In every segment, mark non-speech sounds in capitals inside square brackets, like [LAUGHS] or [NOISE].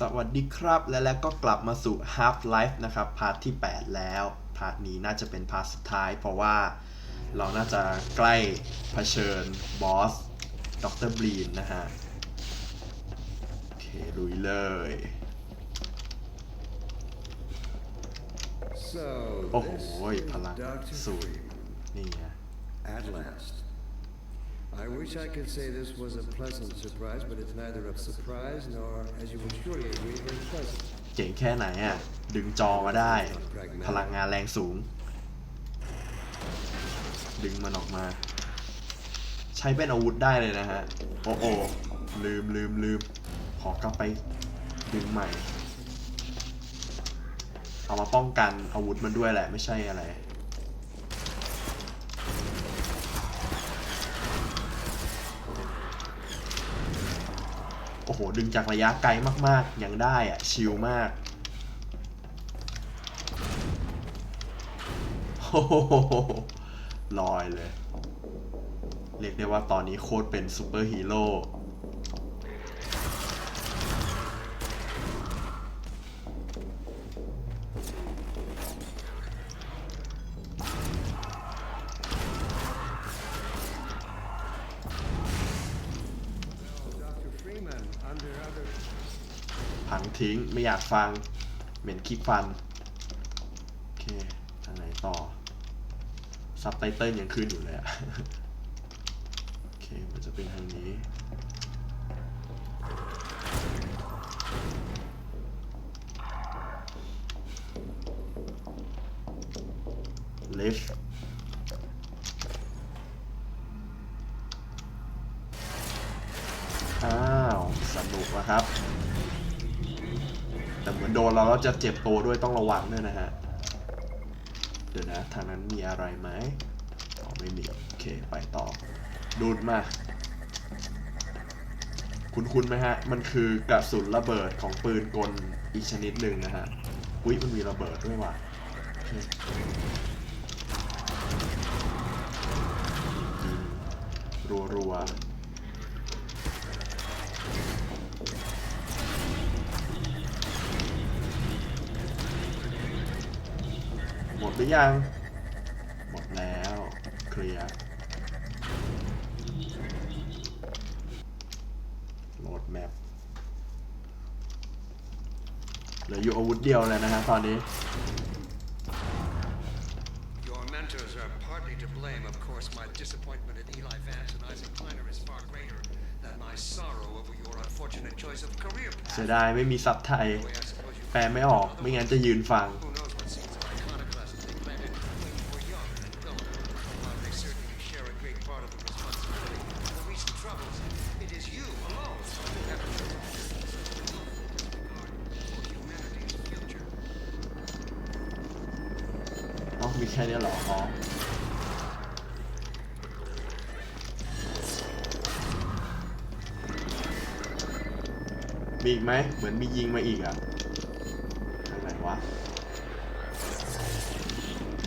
สวัสดีครับและแล้วก็กลับมาสู่ Half Life นะครับพาร์ทที่ 8 แล้ว พาร์ทนี้น่าจะเป็นพาร์ทสุดท้าย เพราะว่าเราน่าจะใกล้เผชิญบอสดรบลีนนะฮะ โอเคลุยเลย So, โอ้โห this พ is ลัง Dr. สูตร Freeman. นี่ไง At last. I wish I could say this was a pleasant surprise, but it's neither a surprise nor, as you will surely agree, very pleasant. เจ๋งแค่ไหนอะ ดึงจอมาได้ พลังงานแรงสูง ดึงมันออกมา ใช้เป็นอาวุธได้เลยนะฮะ โอ้โอลืมลืมลืมขอกลับไป ดึงใหม่ เอามาป้องกันอาวุธมันด้วยแหละ ไม่ใช่อะไร ดึงจากระยะไกลมากๆ ยังได้อะชิลมากโอ้โหลอยเลย เรียกได้ว่าตอนนี้โคตรเป็นซูเปอร์ฮีโร่ ไม่อยากฟัง เหม็นขี้ฟัน โอเคทางไหนต่อ ซับไตเติลยังขึ้นอยู่เลยอะโอเค มันจะเป็นทางนี้ lift จะเจ็บตัวด้วยต้องระวังด้วยนะฮะ เดี๋ยวนะ ทางนั้นมีอะไรไหมอ๋อไม่มี โอเค ไปต่อ ดูดมา คุณคุณไหมฮะ มันคือกระสุนระเบิดของปืนกลอีกชนิดหนึ่งนะฮะ อุ๊ยมันมีระเบิดด้วยว่ะรัวๆ รือยัง หมดแล้ว เคลียร์โหลดแมปเหลืออยู่อาวุธเดียวเลยนะฮะตอนนี้ Your mentors are partly to blame. Of course, my disappointment in Eli Vance and Isaac Kleiner is far greater than my sorrow over your unfortunate choice of career เสีย path. ดายไม่มีซับไทย Anyway, I suppose you แปลไม่ออกไม่งั้นจะยืนฟัง Who knows อ๋อมีแค่นี้เหรออ๋อมีอีกไหม เหมือนมียิงมาอีกอะทางไหนวะ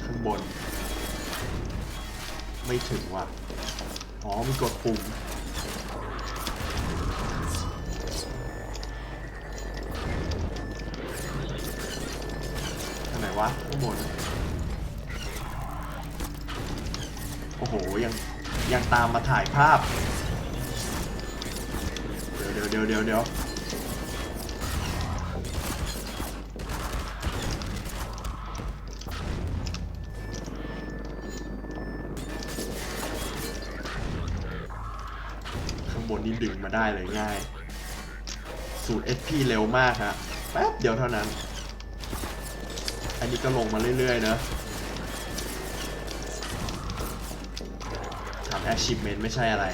ข้างบน ไม่ถึงว่ะ อ๋อมีกดปุ่ม ภาพ เดี๋ยวเดี๋ยวเดี๋ยวเดี๋ยวข้างบนนี่ดึงมาได้เลยง่าย สูตร SP เร็วมากฮะแป๊บเดียวเท่านั้น อันนี้ก็ลงมาเรื่อยๆเนอะ achievement ไม่ใช่อะไร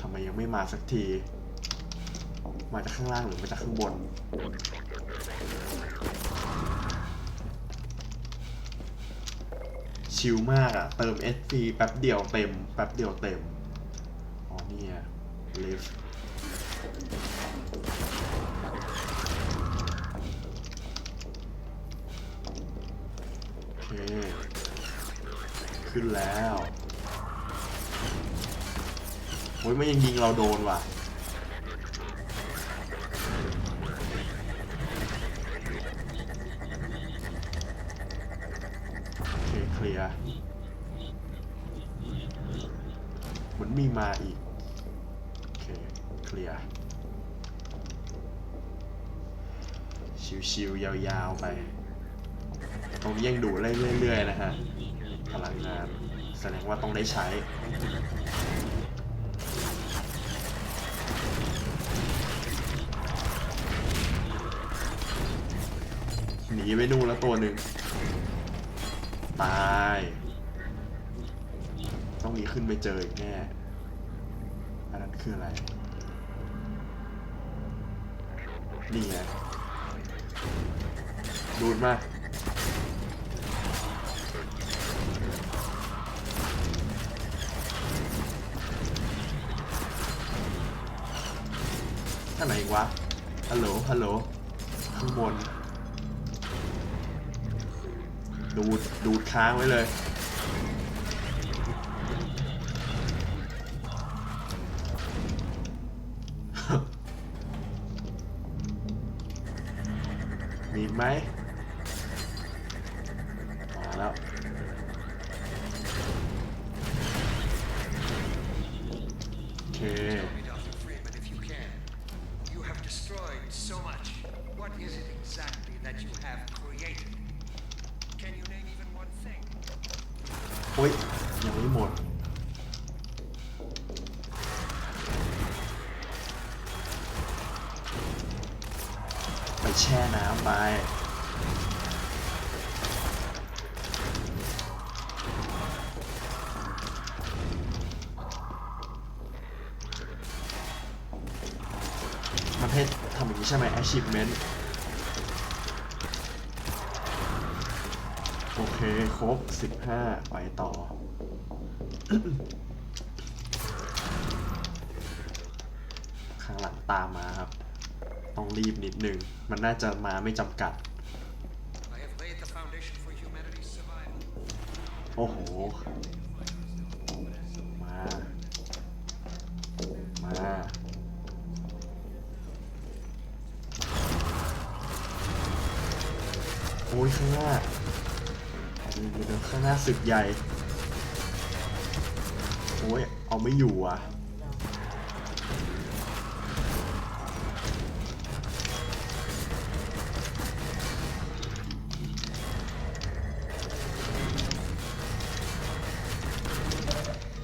ทำไมยังไม่มาสักที มาจากข้างล่างหรือมาจากข้างบนชิลมากอะเติม SP แป๊บเดียวเต็ม แป๊บเดียวเต็ม อ๋อนี่ไง lift ขึ้นแล้วโอ้ยไมันยังยิงเราโดนว่ะโอเคเคลียร์เหมือนมีมาอีก โอเคเคลียร์ชิวๆยาวๆไป ตรงนี้ยังดูเรื่อยๆนะฮะ พลังงาน แสดงว่าต้องได้ใช้ หนีไปนู่นแล้วตัวหนึ่งตาย ต้องมีขึ้นไปเจออีกแน่ อันนั้นคืออะไร นี่ไงดูดมา วะ ฮัลโหล ฮัลโหล ข้างบน ดูด ดูดค้างไว้เลยมีไหม ให้ทำอย่างนี้ใช่ไหม achievement โอเค ครบ 15 ไปต่อ ข้างหลังตามมาครับ ต้องรีบนิดนึง มันน่าจะมาไม่จำกัด I have laid the foundation for humanity's survival. โอ้โห ข้างหน้าดี๋ยวเดี๋ยวเดี๋ยวข้างหน้าศึกใหญ่ โอ้ย เอาไม่อยู่อะ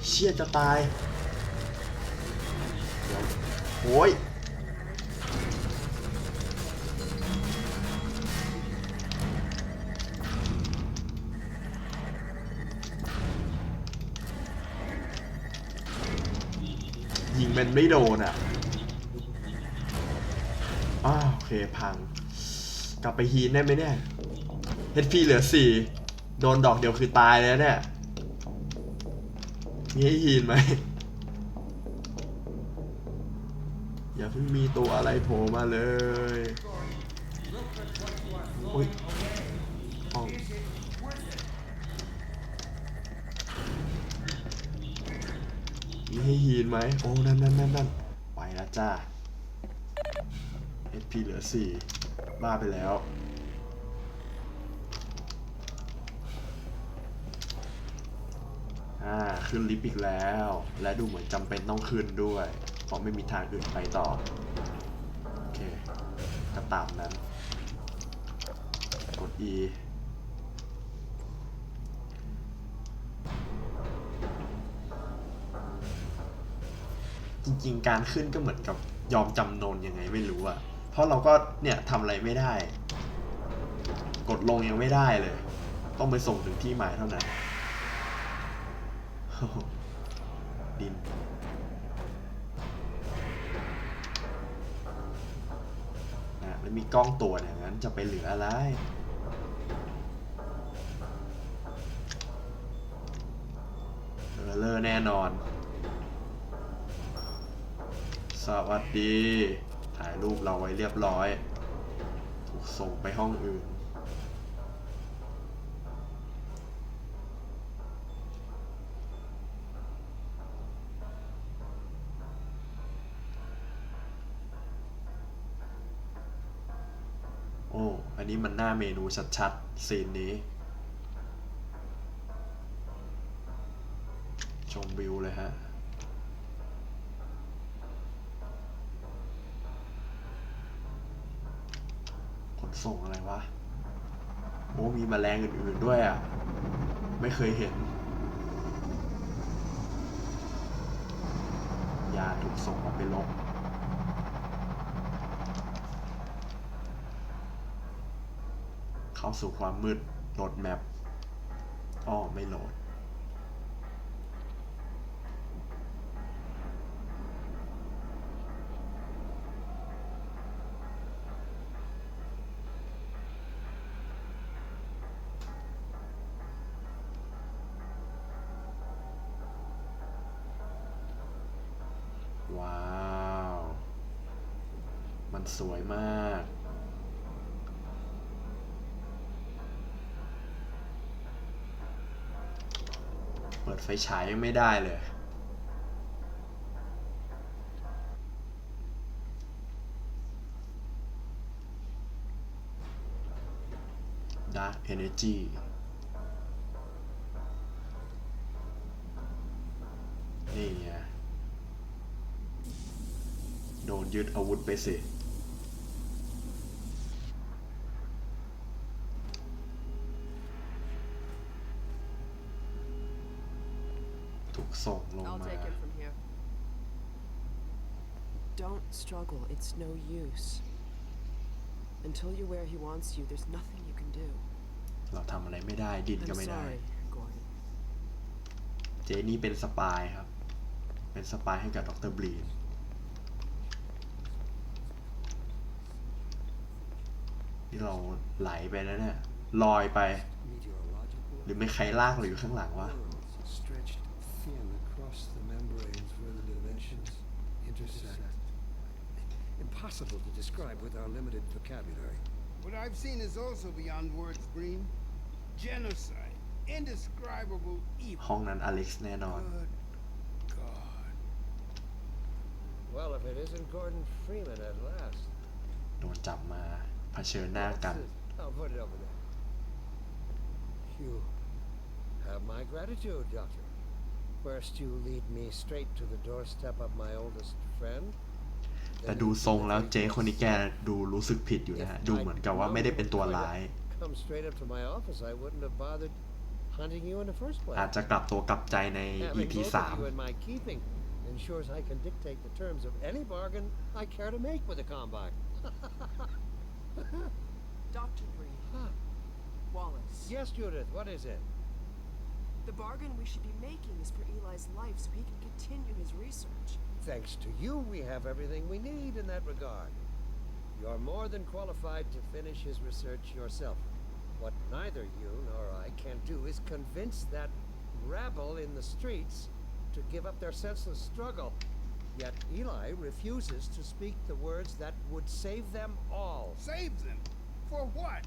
เชี่ยจะตายโอ้ย ไม่โดนอะอ้าวโอเคพัง กลับไปฮีนได้ไหมเนี่ย HP เหลือสี่โดนดอกเดียวคือตายแล้วเนี่ย มีให้ฮีนไหม อย่าเพิ่งมีตัวอะไรโผล่มาเลยโอ้ยห้อง มีให้ฮีนไหมโอ้นั่นนั่นนั่นนั่นไปแล้วจ้า HP เหลือสี่บ้าไปแล้ว อ่า ขึ้นลิฟต์อีกแล้ว และดูเหมือนจำเป็นต้องขึ้นด้วย เพราะไม่มีทางอื่นไปต่อ โอเคก็ตามนั้น กด E จริง ๆ การขึ้นก็เหมือนกับยอมจำนนยังไงไม่รู้อะเพราะเราก็เนี่ยทำอะไรไม่ได้ กดลงยังไม่ได้เลย ต้องไปส่งถึงที่หมายเท่านั้นดินอะแล้วมีกล้องตัวจอย่างนั้นจะไปเหลืออะไรเออเลอร์แน่นอน สวัสดี ถ่ายรูปเราไว้เรียบร้อย ถูกส่งไปห้องอื่น โอ้ อันนี้มันหน้าเมนูชัดๆ ซีนนี้ ชมวิวเลยฮะ ส่งอะไรวะโอ้มีแมลงอื่นๆด้วยอะ ไม่เคยเห็น ยาถูกส่งออกไปลบเข้าสู่ความมืดโหลดแมปอ้อไม่โหลด สวยมาก เปิดไฟฉายยังไม่ได้เลย Dark Energy นี่ไงโดนยึดอาวุธไปสิ กส่งลง I'll มา take him from here. Don't struggle. It's no use. Until you're where he wants you, there's nothing you can do. เราทำอะไรไม่ได้ดิ้นก็ I'm ไม่ได้ sorry, Gordon. เจนี่เป็นสปายครับ เป็นสปายให้กับดรบลีน นี่เราไหลไปแล้วเนี่ย ลอยไป Meteorological หรือไม่ใครลากเราอยู่ข้างหลังวะ worlds Impossible to describe with our limited vocabulary. What I've seen is also beyond words, Green. Genocide. Indescribable evil. ห้องนั้นอเล็กซ์แน่นอน Good God. Well, if it isn't Gordon Freeman at last. โดนจับมาเผชิญหน้ากัน I'll put it over there. You have my gratitude, Doctor. First, you lead me straight to the doorstep of my oldest friend. แต่ดูทรงแล้วเจ๊คนนี้แกดูรู้สึกผิดอยู่นะฮะ ดูเหมือนกับว่าไม่ได้เป็นตัวร้าย Come straight up to my office, I wouldn't have bothered hunting you in the first place. อาจจะกลับตัวกลับใจใน Having EP both of สาม you in my keeping ensures I can dictate the terms of any bargain I care to make with the Combine. Dr. Breen, Huh. Wallace. Yes, Judith, what is it? The bargain we should be making is for Eli's life so he can continue his research. Thanks to you, we have everything we need in that regard. You're more than qualified to finish his research yourself. What neither you nor I can do is convince that rabble in the streets to give up their senseless struggle. Yet Eli refuses to speak the words that would save them all. Save them. For what?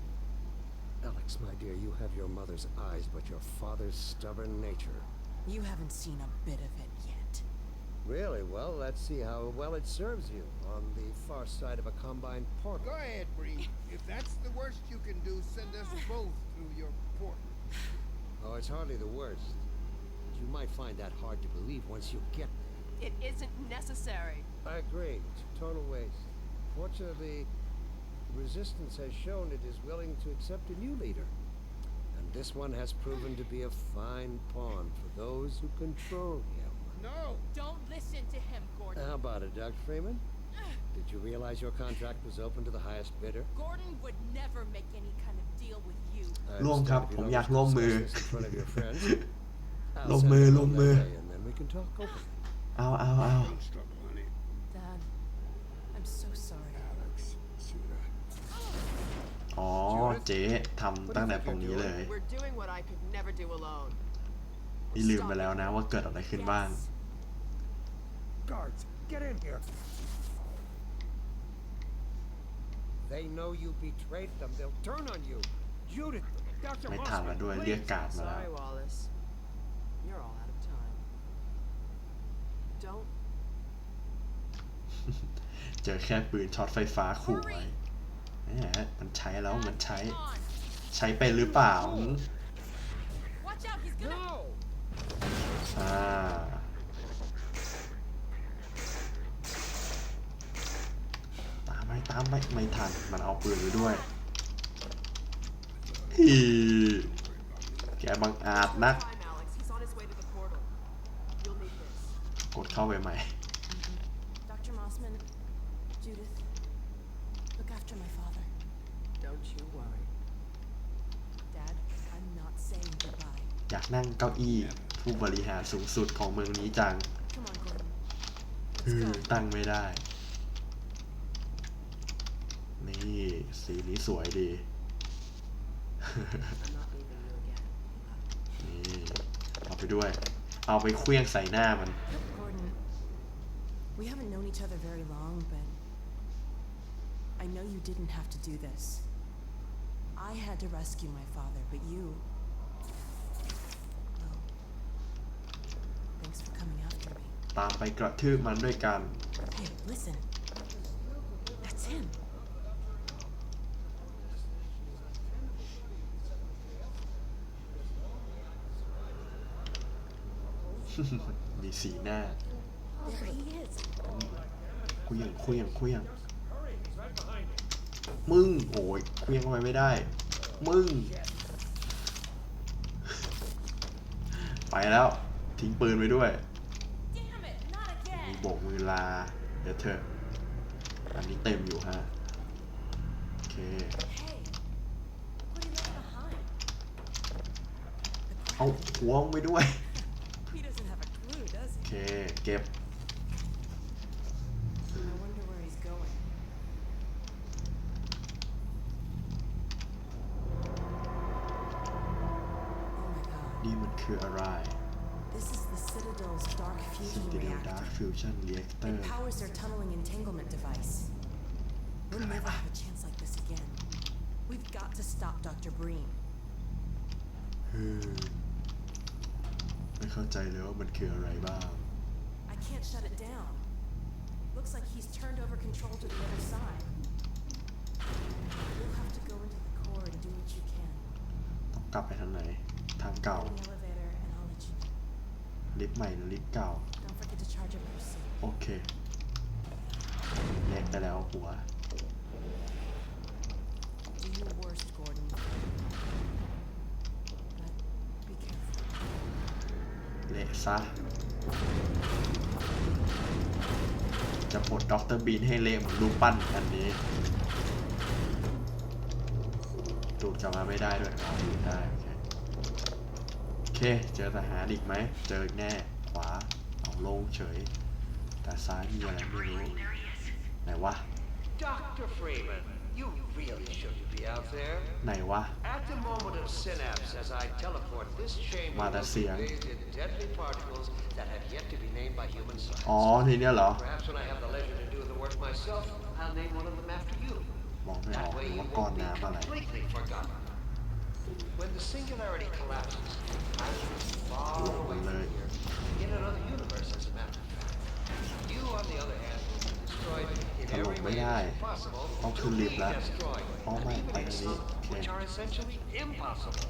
Alex, my dear, you have your mother's eyes, but your father's stubborn nature. You haven't seen a bit of it yet. Really? Well, let's see how well it serves you on the far side of a combined portal. Go ahead, Green. If that's the worst you can do, send us both through your portal. Oh, it's hardly the worst. You might find that hard to believe once you get there. It isn't necessary. I agree. It's a total waste. Fortunately, resistance has shown it is willing to accept a new leader. And this one has proven to be a fine pawn for those who control him. No. Don't listen to him, Gordon. How about it, Dr. Freeman? [SIGHS] Did you realize your contract was open to the highest bidder? Gordon would never make any kind of deal with you. I ร่วมครับ understand if ผม you อยาก don't ร่วม wish to มือ discuss this in front of [LAUGHS] your friends. I'll ร่วม send มือ them ร่ว on ม their มือ way, and then we can talk openly. เอาเอาเอา Don't struggle, honey. Dad, I'm so sorry. Alex. จ๊ทำตั้งแต่ตรงนี้เลย We're doing what I could never do alone. นี่ลืมไปแล้วนะว่าเกิดอะไรขึ้นบ้าง Yes. Guards, get in here. They know you betrayed them. They'll turn on you. Judith, Dr. ไม่ทันแล้ว Mossman, ด้วย please. เรียกการ์ดมาแล้ว Sorry, Wallace. You're all out of time. Don't เจอแค่ปืนช็อตไฟฟ้าขู่ไว้แห มันใช้แล้วมันใช้ ใช้ไปหรือเปล่าตามไม่ตามไม่ไม่ทัน มันเอาปืนไปด้วยอีแกบังอาจนัก กดเข้าไปใหม่ Dr. Mossman, Judith, look after my father. Don't you worry. Dad, I'm not saying goodbye. อยากนั่งเก้าอี้ผู้บริหารสูงสุดของเมืองนี้จัง Come on, Gordon. อืม Let's go. ตั้งไม่ได้ นี่สีนี้สวยดี I'm not leaving you again. นี่เอาไปด้วย เอาไปเคลี้ยงใส่หน้ามัน Gordon, we haven't known each other very long, but I know you didn't have to do this. I had to rescue my father, but you. Thanks for coming after me. ตามไปกระทืบมันด้วยกัน Hey, listen. That's him. มีสีหน้า There he is. คุยยังคุยยังคุยยังมึงโอ้ยคุยยังเข้าไปไม่ได้ มึง ไปแล้ว ทิ้งปืนไปด้วย Damn it, not มี again. โบกมือลา เดี๋ยวเถอะ อันนี้เต็มอยู่ฮะ โอเค Hey, what are you left behind? The เอา crowd. หัวมึงไปด้วย He doesn't have a clue, does โอ he? เค เก็บ reactor. ดาร์ฟิวชั่นเรียกเตอ It ร์ powers their tunneling entanglement device. We'll never have a chance like this again. We've got to stop Dr. Breen. ไม่เข้าใจเลยว่ามันคืออะไรบ้าง I can't shut it down. Looks like he's turned over control to the other side. You'll have to go into the core and do what you can. ต้องกลับไปทางไหน ทางเก่า Get in the elevator and I'll let you know. ลิฟต์ใหม่หรือลิฟต์เก่า Don't forget to charge up your suit. โอเคเละไปแล้วหัว Do your worst, Gordon. But be careful. เละซะจะปลดด็อกเตอร์บีนให้เละเหมือนรูปปั้นอันนี้ดูดกลับมาไม่ได้ด้วยอ๋อดูดได้โอเคโอเค เจอทหารอีกไหม เจอแน่ ขวา เอาลงเฉย แต่ซ้ายมีอะไรไม่รู้ไหนวะ Dr. Freeman, you really shouldn't be out there. ไหนวะ At the moment of synapse, as I teleport, this chamber Mà đã will be xiềng. bathed in deadly particles that have yet to be named by human science. อ๋อทีเนี้ยเหรอ Perhaps when I have the leisure to do the work myself, I'll name one of them after you. มองไม่อ That อก way หรือ you ว่าก้อน won't be น้ำอะไร completely forgotten. When the singularity collapses, I shall be far away from Alert. here, in another universe, as a matter of fact. You, on the other hand, will be destroyed in ถล่ม every ไม่ way ได้ it is possible ต้อง to ขึ้นลิฟ be ต์แล้ว destroyed, อ๋อ and ไม่ even ไปทาง in นี้ some โอเค which are essentially impossible.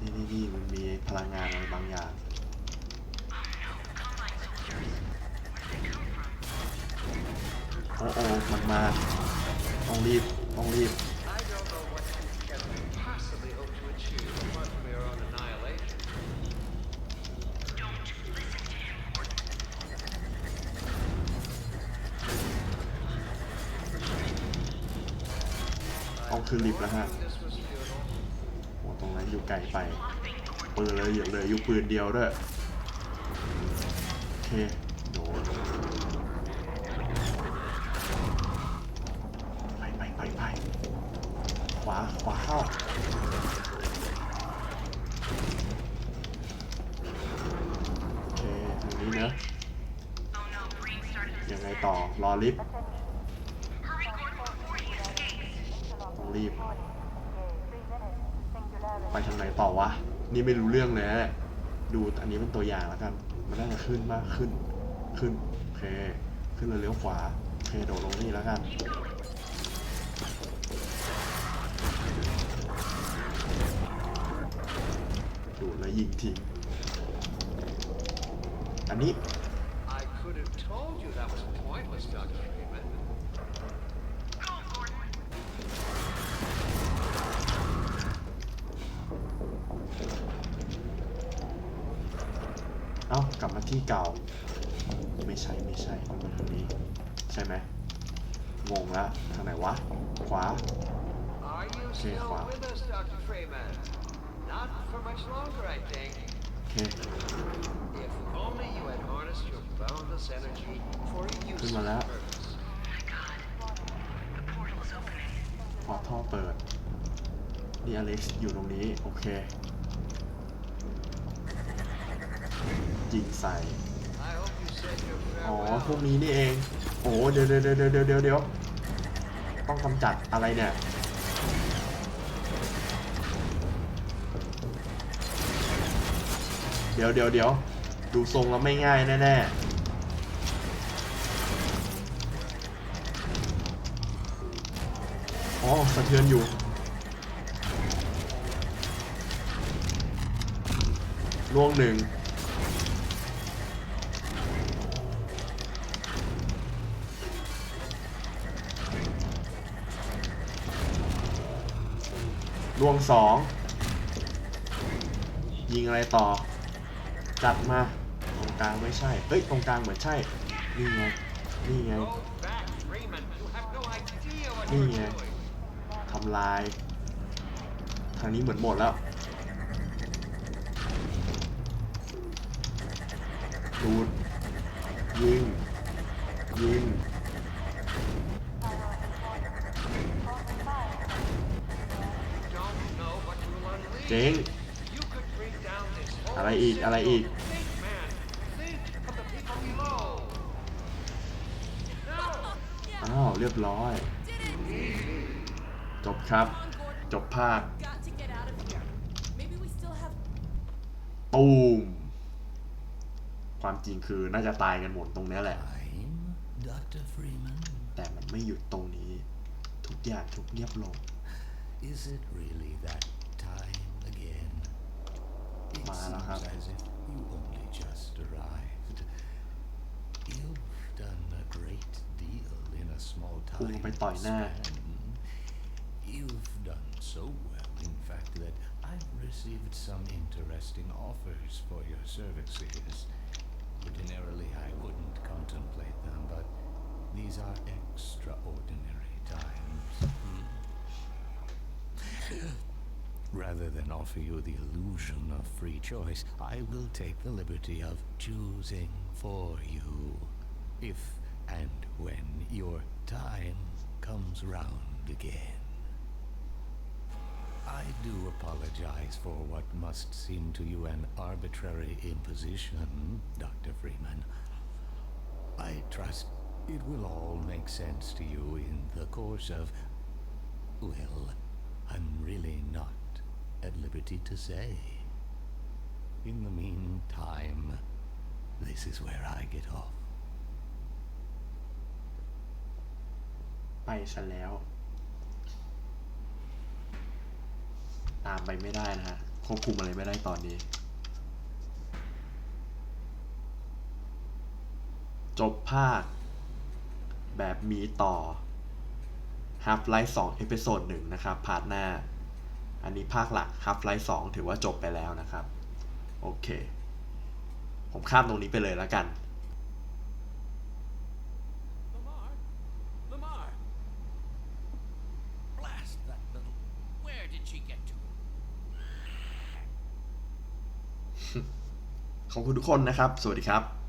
นี่นี่นี่มันมีพลังงานอะไรบางอย่าง โอ้โอ้มันมา ต้องรีบ ต้องรีบ แล้วฮะโอ้ตรงนั้นอยู่ไกลไปปืนเลยเหลือเลยอยู่ปืนเดียวด้วยโอเคโดนไปไปไปไปขวาขวาเข้าโอเคทางนี้เนอะยังไงต่อรอลิฟต์ ต้องรีบ ไปทางไหนต่อวะ นี่ไม่รู้เรื่องเลยนะดูอันนี้เป็นตัวอย่างแล้วกัน มันน่าจะขึ้นมากขึ้น ขึ้นโอเค ขึ้นแล้วเลี้ยวขวาโอเคโดดลงนี่แล้วกันดูดแล้วยิงทิ้งอันนี้ I could have told you that was pointless, Dr. Freeman. เอ้ากลับมาที่เก่า ไม่ใช่ไม่ใช่ต้องมาทางนี้ ใช่ไหมงงละทางไหนวะ ขวา Are you Okay, still wow. with us, Dr. Freeman? Not for much longer, I think. โอเค If only you had harnessed your boundless energy for a useful ขึ้นมาแล้ว purpose. พอท่อเปิดนี่อเล็กซ์อยู่ตรงนี้ โอเค ยิงใส่ I hope you said your อ๋อ farewell. พวกนี้นี่เอง โอ้เดี๋ยวเดี๋ยวเดี๋ยวเดี๋ยวเดี๋ยวเดี๋ยวต้องกำจัดอะไรเนี่ยเดี๋ยวเดี๋ยวเดี๋ยวดูทรงแล้วไม่ง่ายแน่ๆอ๋อสะเทือนอยู่ ล่วงหนึ่ง สองยิงอะไรต่อ จัดมา ตรงกลางไม่ใช่ เอ้ย ตรงกลางเหมือนใช่ นี่ไง นี่ไง นี่ไงทำลาย ทางนี้เหมือนหมดแล้ว ดูด เจ๊งอะไรอีก อะไรอีก อ้าว เรียบร้อย จบครับ จบภาคตูมความจริงคือน่าจะตายกันหมดตรงนี้แหละ แต่มันไม่หยุดตรงนี้ ทุกอย่างทุกเงียบลง It Ma la seems ha- as if you only just arrived. You've done a great deal in a small พุ่งล time งไปต่อยหน้า span. You've done so well, in fact, that I've received some interesting offers for your services. Ordinarily, I wouldn't contemplate them, but these are extraordinary times. Rather than offer you the illusion of free choice, I will take the liberty of choosing for you. If and when your time comes round again. I do apologize for what must seem to you an arbitrary imposition, Dr. Freeman. I trust it will all make sense to you in the course of. Well, I'm really not at liberty to say. In the meantime, this is where I get off. ไปซะแล้ว ตามไปไม่ได้นะฮะ ควบคุมอะไรไม่ได้ตอนนี้ จบภาค แบบมีต่อ Half Life 2เอพิโซด1นะครับ พาร์ทหน้า อันนี้ภาคหลัก Half Life 2ถือว่าจบไปแล้วนะครับ โอเค ผมข้ามตรงนี้ไปเลยแล้วกัน Lamar? Lamar? Blast that little. Where did she get to? ขอบคุณทุกคนนะครับ สวัสดีครับ